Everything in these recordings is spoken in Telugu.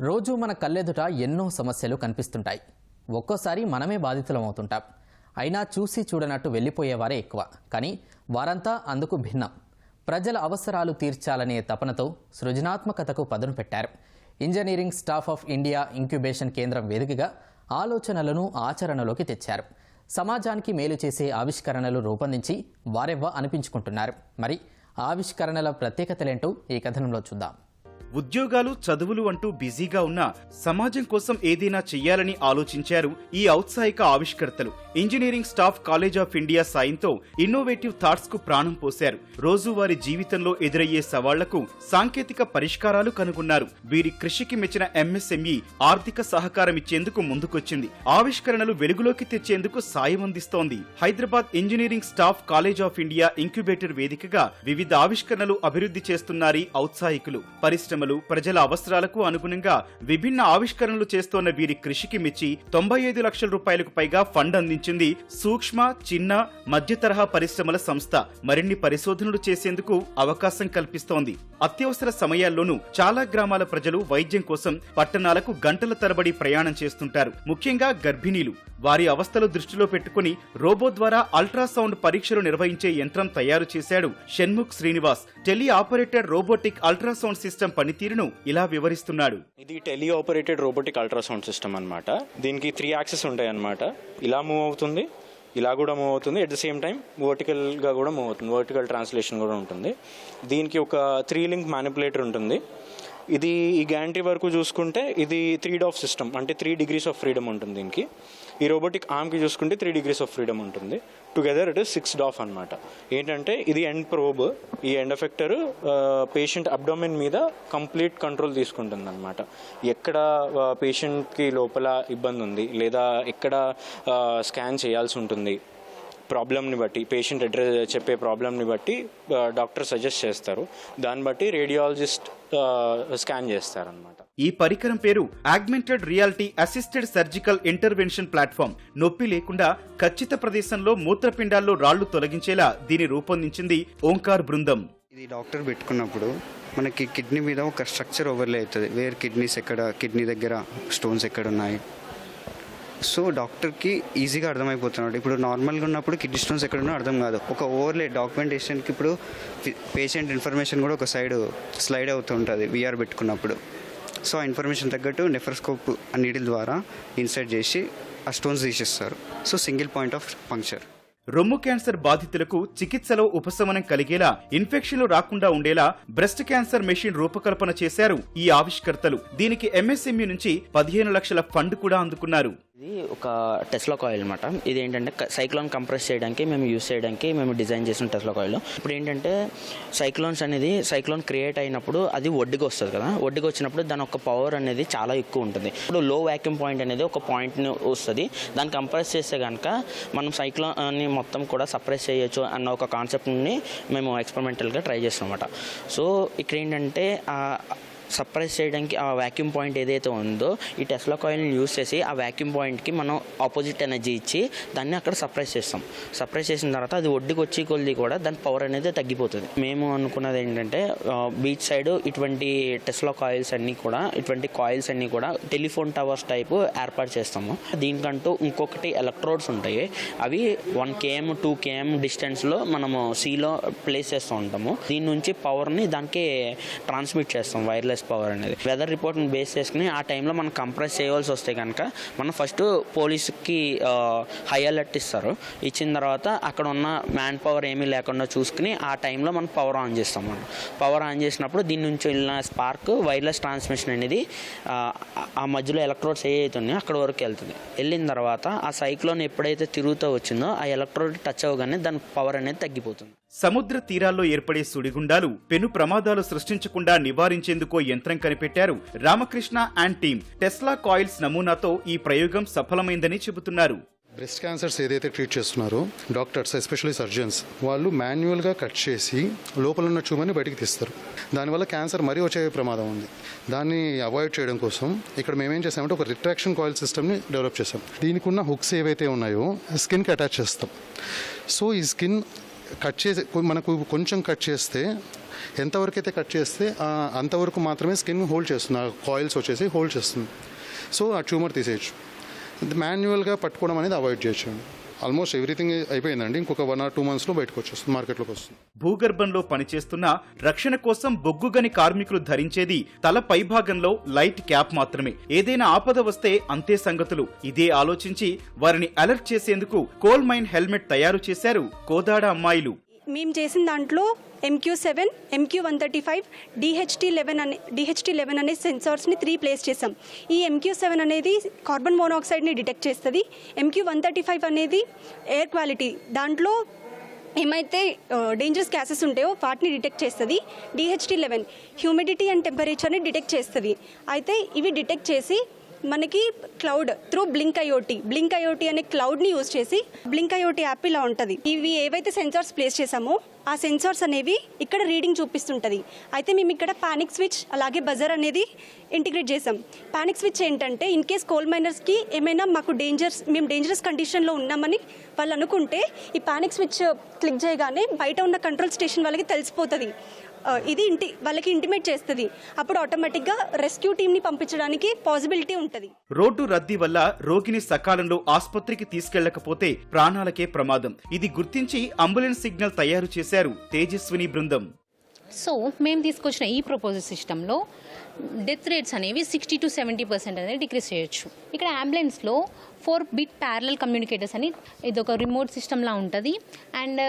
రోజు మన కళ్ళెదుట ఎన్నో సమస్యలు కనిపిస్తుంటాయి. ఒక్కోసారి మనమే బాధితులం అవుతుంటాం అయినా చూసి చూడనట్టు వెళ్ళిపోయేవారే ఎక్కువ. కానీ వారంతా అందుకు భిన్నం. ప్రజల అవసరాలు తీర్చాలనే తపనతో సృజనాత్మకతకు పదును పెట్టారు. Engineering staff of India incubation కేంద్రం వేదికగా ఆలోచనలను ఆచరణలోకి తెచ్చారు. సమాజానికి మేలు చేసే ఆవిష్కరణలు రూపొందించి వారెవ్వ అనిపించుకుంటున్నారు. మరి ఆవిష్కరణల ప్రత్యేకతలేంటో ఈ కథనంలో చూద్దాం. ఉద్యోగాలు చదువులు అంటూ బిజీగా ఉన్న సమాజం కోసం ఏదైనా చెయ్యాలని ఆలోచించారు ఈ ఔత్సాహిక ఆవిష్కర్తలు. Engineering staff college of India సాయంతో ఇన్నోవేటివ్ థాట్స్కు ప్రాణం పోశారు. రోజువారి జీవితంలో ఎదురయ్యే సవాళ్ళకు సాంకేతిక పరిష్కారాలు కనుగొన్నారు. వీరి కృషికి మెచ్చిన ఎంఎస్ఎంఈ ఆర్థిక సహకారం ఇచ్చేందుకు ముందుకొచ్చింది. ఆవిష్కరణలు వెలుగులోకి తెచ్చేందుకు సాయం అందిస్తోంది. Hyderabad engineering staff college of India incubator వేదికగా వివిధ ఆవిష్కరణలు అభివృద్ధి చేస్తున్నారు ఔత్సాహికులు. పరిశ్రమలు ప్రజల అవసరాలకు అనుగుణంగా విభిన్న ఆవిష్కరణలు చేస్తోన్న వీరి కృషికి మెచ్చి తొంభై ఐదు లక్షల రూపాయలకు పైగా ఫండ్ అందించింది సూక్ష్మ చిన్న మధ్య తరహా పరిశ్రమల సంస్థ. మరిన్ని పరిశోధనలు చేసేందుకు అవకాశం కల్పిస్తోంది. అత్యవసర సమయాల్లోనూ చాలా గ్రామాల ప్రజలు వైద్యం కోసం పట్టణాలకు గంటల తరబడి ప్రయాణం చేస్తుంటారు. ముఖ్యంగా గర్భిణీలు. వారి అవస్థలు దృష్టిలో పెట్టుకుని రోబో ద్వారా అల్ట్రాసౌండ్ పరీక్షలు నిర్వహించే యంత్రం తయారు చేశాడు Shanmukh Srinivas. Tele operated robotic ultrasound system పనితీరును ఇలా వివరిస్తున్నాడు. ఇది tele operated robotic ultrasound system అనమాట దీనికి త్రీ యాక్సెస్ ఉంటాయి అనమాట ఇలా మూవ్ అవుతుంది ఇలా కూడా మూవ్ అవుతుంది. ఎట్ ద సేమ్ టైం వర్టికల్గా కూడా మూవ్ అవుతుంది. వర్టికల్ ట్రాన్స్లేషన్ కూడా ఉంటుంది. దీనికి ఒక త్రీ లింక్ మ్యానిపులేటర్ ఉంటుంది. ఇది ఈ గ్యాంట్రీ వరకు చూసుకుంటే ఇది త్రీ డాఫ్ సిస్టమ్ అంటే త్రీ డిగ్రీస్ ఆఫ్ ఫ్రీడమ్ ఉంటుంది దీనికి. ఈ రోబోటిక్ ఆర్మ్కి చూసుకుంటే త్రీ డిగ్రీస్ ఆఫ్ ఫ్రీడమ్ ఉంటుంది. Together it is six DOF అనమాట ఏంటంటే ఇది ఎండ్ ప్రోబ్ ఈ ఎండ్ ఎఫెక్టర్ పేషెంట్ అబ్డోమెన్ మీద కంప్లీట్ కంట్రోల్ తీసుకుంటుంది అనమాట ఎక్కడ పేషెంట్కి లోపల ఇబ్బంది ఉంది లేదా ఎక్కడ స్కాన్ చేయాల్సి ఉంటుంది ప్రాబ్లమ్ని బట్టి పేషెంట్ అడ్రస్ చెప్పే ప్రాబ్లమ్ని బట్టి డాక్టర్ సజెస్ట్ చేస్తారు. దాన్ని బట్టి రేడియాలజిస్ట్ స్కాన్ చేస్తారనమాట ఈ పరికరం పేరు augmented reality assisted surgical intervention platform. నొప్పి లేకుండా ఖచ్చిత ప్రదేశంలో మూత్రపిండాల్లో రాళ్ళు తొలగించేలా దీని రూపొందించింది ఓంకార్ బృందం. ఇది డాక్టర్ పెట్టుకున్నప్పుడు మనకి కిడ్నీ మీద ఒక స్ట్రక్చర్ ఓవర్లే అవుతుంది. వేర్ కిడ్నీస్ ఎక్కడ కిడ్నీ దగ్గర స్టోన్స్ ఎక్కడ ఉన్నాయి సో డాక్టర్కి ఈజీగా అర్థమైపోతున్నాడు. ఇప్పుడు నార్మల్గా ఉన్నప్పుడు కిడ్నీ స్టోన్స్ ఎక్కడున్నా అర్థం కాదు. ఒక ఓవర్లే డాక్యుమెంటేషన్కి ఇప్పుడు పేషెంట్ ఇన్ఫర్మేషన్ కూడా ఒక సైడ్ స్లైడ్ అవుతుంటుంది విఆర్ పెట్టుకున్నప్పుడు. సో ఆ ఇన్ఫర్మేషన్ తగ్గట్టు నెఫ్రోస్కోప్ నీడిల్ ద్వారా ఇన్సర్ట్ చేసి ఆ స్టోన్స్ తీసేస్తారు. So single point of puncture. రొమ్ము క్యాన్సర్ బాధితులకు చికిత్సలో ఉపశమనం కలిగేలా ఇన్ఫెక్షన్లు రాకుండా ఉండేలా బ్రెస్ట్ క్యాన్సర్ మెషిన్ రూపకల్పన చేశారు ఈ ఆవిష్కర్తలు. దీనికి ఎంఎస్ఎంఈ నుంచి పదిహేను లక్షల ఫండ్ కూడా అందుకున్నారు. ఇది ఒక టెస్లా కాయిల్ అనమాట ఇది ఏంటంటే సైక్లోన్ కంప్రెస్ చేయడానికి మేము యూస్ చేయడానికి మేము డిజైన్ చేసిన టెస్లా కాయిల్ ఇప్పుడు ఏంటంటే సైక్లోన్స్ అనేది సైక్లోన్ క్రియేట్ అయినప్పుడు అది ఒడ్డుకి వస్తుంది కదా. ఒడ్డుకి వచ్చినప్పుడు దాని యొక్క పవర్ అనేది చాలా ఎక్కువ ఉంటుంది. ఇప్పుడు లో వ్యాక్యూమ్ పాయింట్ అనేది ఒక పాయింట్ని వస్తుంది. దాన్ని కంప్రెస్ చేస్తే కనుక మనం సైక్లోన్ని మొత్తం కూడా సప్రెస్ చేయొచ్చు అన్న ఒక కాన్సెప్ట్ని మేము ఎక్స్పెరిమెంటల్గా ట్రై చేస్తాం అనమాట సో ఇక్కడ ఏంటంటే సప్రెస్ చేయడానికి ఆ వ్యాక్యూమ్ పాయింట్ ఏదైతే ఉందో ఈ టెస్లా కాయిల్ని యూస్ చేసి ఆ వ్యాక్యూమ్ పాయింట్కి మనం ఆపోజిట్ ఎనర్జీ ఇచ్చి దాన్ని అక్కడ సప్రెస్ చేస్తాం. సప్రెస్ చేసిన తర్వాత అది ఒడ్డుకు వచ్చి కొద్ది కూడా దాని పవర్ అనేది తగ్గిపోతుంది. మేము అనుకున్నది ఏంటంటే బీచ్ సైడ్ ఇటువంటి టెస్లా కాయిల్స్ అన్నీ కూడా ఇటువంటి కాయిల్స్ అన్నీ కూడా టెలిఫోన్ టవర్స్ టైపు ఏర్పాటు చేస్తాము. దీనికంటూ ఇంకొకటి ఎలక్ట్రోడ్స్ ఉంటాయి. అవి వన్ కేఎం టూ కేఎం డిస్టెన్స్లో మనము సీలో ప్లేస్ చేస్తూ ఉంటాము. దీని నుంచి పవర్ని దానికి ట్రాన్స్మిట్ చేస్తాం వైర్లెస్ పవర్ అనేది. వెదర్ రిపోర్ట్ని బేస్ చేసుకుని ఆ టైంలో మనం కంప్రెస్ చేయవలసి వస్తే కనుక మనం ఫస్ట్ పోలీస్కి హై అలర్ట్ ఇస్తారు. ఇచ్చిన తర్వాత అక్కడ ఉన్న మ్యాన్ పవర్ ఏమీ లేకుండా చూసుకుని ఆ టైంలో మనం పవర్ ఆన్ చేస్తాం మనం. పవర్ ఆన్ చేసినప్పుడు దీని నుంచి వెళ్ళిన స్పార్క్ వైర్లెస్ ట్రాన్స్మిషన్ అనేది ఆ, మధ్యలో ఎలక్ట్రోడ్స్ అయితే ఉన్నాయో అక్కడ వరకు వెళ్తుంది. వెళ్ళిన తర్వాత ఆ సైక్లోన్ ఎప్పుడైతే తిరుగుతూ వచ్చిందో ఆ ఎలక్ట్రోడ్ టచ్ అవ్వగానే దాని పవర్ అనేది తగ్గిపోతుంది. సముద్ర తీరాల్లో ఏర్పడే సుడిగుండాలు పెను ప్రమాదాలు సృష్టించకుండా నివారించేందుకు యంత్రం కనిపెట్టారు. Ramakrishna and team Tesla coils నమూనాతో ఈ ప్రయోగం సఫలమైందని చెబుతున్నారు. బ్రెస్ట్ క్యాన్సర్స్ ఏదైతే ట్రీట్ చేస్తున్నారో డాక్టర్స్ ఎస్పెషల్లీ సర్జన్స్ వాళ్ళు మాన్యువల్గా కట్ చేసి లోపల ఉన్న ట్యూమర్ని బయటికి తీస్తారు. దానివల్ల క్యాన్సర్ మరీ వచ్చే ప్రమాదం ఉంది. దాన్ని అవాయిడ్ చేయడం కోసం ఇక్కడ మేమేం చేసామంటే ఒక రిట్రాక్షన్ కాయిల్ సిస్టమ్ని డెవలప్ చేసాం దీనికి ఉన్న హుక్స్ ఏవైతే ఉన్నాయో స్కిన్కి అటాచ్ చేస్తాం. సో ఈ స్కిన్ కట్ చేసి మనకు కొంచెం కట్ చేస్తే ఎంతవరకు అయితే కట్ చేస్తే అంతవరకు మాత్రమే స్కిన్ హోల్డ్ చేస్తుంది. ఆ కాయిల్స్ వచ్చేసి హోల్డ్ చేస్తుంది. సో ఆ ట్యూమర్ తీసేయచ్చు. మాన్యువల్గా పట్టుకోవడం అనేది అవాయిడ్ చేయొచ్చు. ఆల్మోస్ట్ ఎవ్రీథింగ్ అయిపోయిందండి. ఇంకొక వన్ ఆర్ టూ మంత్స్లో బయటకు వచ్చేస్తుంది మార్కెట్లోకి వస్తుంది. భూగర్భంలో పనిచేస్తున్న రక్షణ కోసం బొగ్గుగని కార్మికులు ధరించేది తల పైభాగంలో లైట్ క్యాప్ మాత్రమే. ఏదైనా ఆపద వస్తే అంతే సంగతులు. ఇదే ఆలోచించి వారిని అలర్ట్ చేసేందుకు కోల్ మైన్ హెల్మెట్ తయారు చేశారు కోదాడ అమ్మాయిలు. మేము చేసిన దాంట్లో MQ seven MQ one thirty five DHT eleven అనే డిహెచ్టీ లెవెన్ అనే సెన్సార్స్ని త్రీ ప్లేస్ చేసాం ఈ ఎంక్యూ సెవెన్ అనేది కార్బన్ మోనాక్సైడ్ని డిటెక్ట్ చేస్తుంది. ఎంక్యూ వన్ థర్టీ ఫైవ్ అనేది ఎయిర్ క్వాలిటీ దాంట్లో ఏమైతే డేంజరస్ గ్యాసెస్ ఉంటాయో వాటిని డిటెక్ట్ చేస్తుంది. డిహెచ్టీ లెవెన్ హ్యూమిడిటీ అండ్ టెంపరేచర్ని డిటెక్ట్ చేస్తుంది. అయితే ఇవి డిటెక్ట్ చేసి మనకి cloud through Blynk IoT. Blynk IoT అనే క్లౌడ్ని యూజ్ చేసి బ్లింక్ ఐఓటీ యాప్ ఇలా ఉంటుంది. ఇవి ఏవైతే సెన్సార్స్ ప్లేస్ చేసామో ఆ సెన్సార్స్ అనేవి ఇక్కడ రీడింగ్ చూపిస్తుంటుంది. అయితే మేము ఇక్కడ పానిక్ స్విచ్ అలాగే బజర్ అనేది ఇంటిగ్రేట్ చేసాం పానిక్ స్విచ్ ఏంటంటే ఇన్ కేస్ కోల్ మైనర్స్కి ఏమైనా మాకు డేంజర్స్ మేము డేంజరస్ కండిషన్లో ఉన్నామని వాళ్ళు అనుకుంటే ఈ పానిక్ స్విచ్ క్లిక్ చేయగానే బయట ఉన్న కంట్రోల్ స్టేషన్ వాళ్ళకి తెలిసిపోతుంది. ఇది ఇంటి వాళ్ళకి ఇంటిమేట్ చేస్తుంది. అప్పుడు ఆటోమేటిక్గా రెస్క్యూ టీమ్ని పంపించడానికి పాసిబిలిటీ ఉంటుంది. రోడ్డు రద్దీ వల్ల రోగిని సకాలంలో ఆస్పత్రికి తీసుకెళ్ళకపోతే ప్రాణాలకే ప్రమాదం. ఇది గుర్తించి అంబులెన్స్ సిగ్నల్ తయారు చేశారు తేజస్విని బృందం. సో మేము తీసుకొచ్చిన ఈ ప్రపోజల్ సిస్టంలో డెత్ రేట్స్ అనేవి సిక్స్టీ టు సెవెంటీ పర్సెంట్ అనేది డిక్రీస్ చేయొచ్చు. ఇక్కడ అంబులెన్స్లో ఫోర్ బిట్ ప్యారలల్ కమ్యూనికేటర్స్ అని ఇది ఒక రిమోట్ సిస్టమ్లా ఉంటుంది. అండ్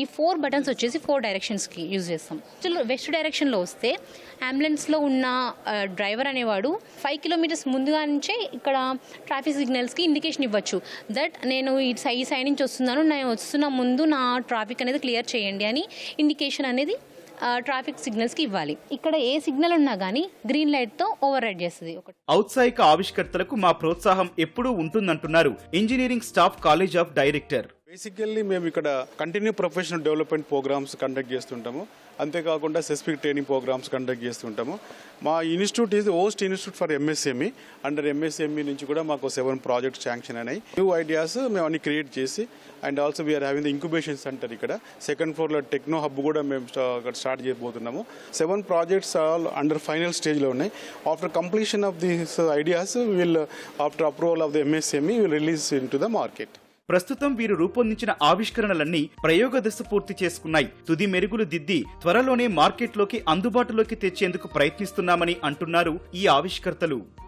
ఈ ఫోర్ బటన్స్ వచ్చేసి ఫోర్ డైరెక్షన్స్కి యూజ్ చేస్తాం. వెస్ట్ డైరెక్షన్లో వస్తే అంబులెన్స్లో ఉన్న డ్రైవర్ అనేవాడు ఫైవ్ కిలోమీటర్స్ ముందుగా నుంచే ఇక్కడ ట్రాఫిక్ సిగ్నల్స్కి ఇండికేషన్ ఇవ్వచ్చు. దట్ నేను ఈ సై ఈ సైడ్ నుంచి వస్తున్నాను నేను వస్తున్న ముందు నా ట్రాఫిక్ అనేది క్లియర్ చేయండి అని ఇండికేషన్ అనేది ట్రాఫిక్ సిగ్నల్స్కి ఇవ్వాలి. ఇక్కడ ఏ సిగ్నల్ ఉన్నా కానీ గ్రీన్ లైట్తో ఓవర్ రైడ్ చేస్తుంది ఔత్సాహిక ఆవిష్కర్తలకు మా ప్రోత్సాహం ఎప్పుడూ ఉంటుందంటున్నారు engineering staff college of director. Basically మేము ఇక్కడ continue professional development programmes conduct చేస్తుంటాము. అంతేకాకుండా స్పెసిఫిక్ ట్రైనింగ్ ప్రోగ్రామ్స్ కండక్ట్ చేస్తుంటాము. మా institute is host institute for MSME under MSME నుంచి కూడా మాకు సెవెన్ ప్రాజెక్ట్స్ శాంక్షన్ అయినాయి. న్యూ ఐడియాస్ మేము అన్ని క్రియేట్ చేసి and also we're having the incubation centre ఇక్కడ. సెకండ్ ఫ్లోర్లో టెక్నో హబ్ కూడా మేము అక్కడ స్టార్ట్ చేయబోతున్నాము. Seven projects all under final స్టేజ్లో ఉన్నాయి. After completion of this ideas will after approval of the MSME will release into the market ప్రస్తుతం వీరు రూపొందించిన ఆవిష్కరణలన్నీ ప్రయోగ దశ పూర్తి చేసుకున్నాయి. తుది మెరుగులు దిద్ది త్వరలోనే మార్కెట్లోకి అందుబాటులోకి తెచ్చేందుకు ప్రయత్నిస్తున్నామని అంటున్నారు ఈ ఆవిష్కర్తలు.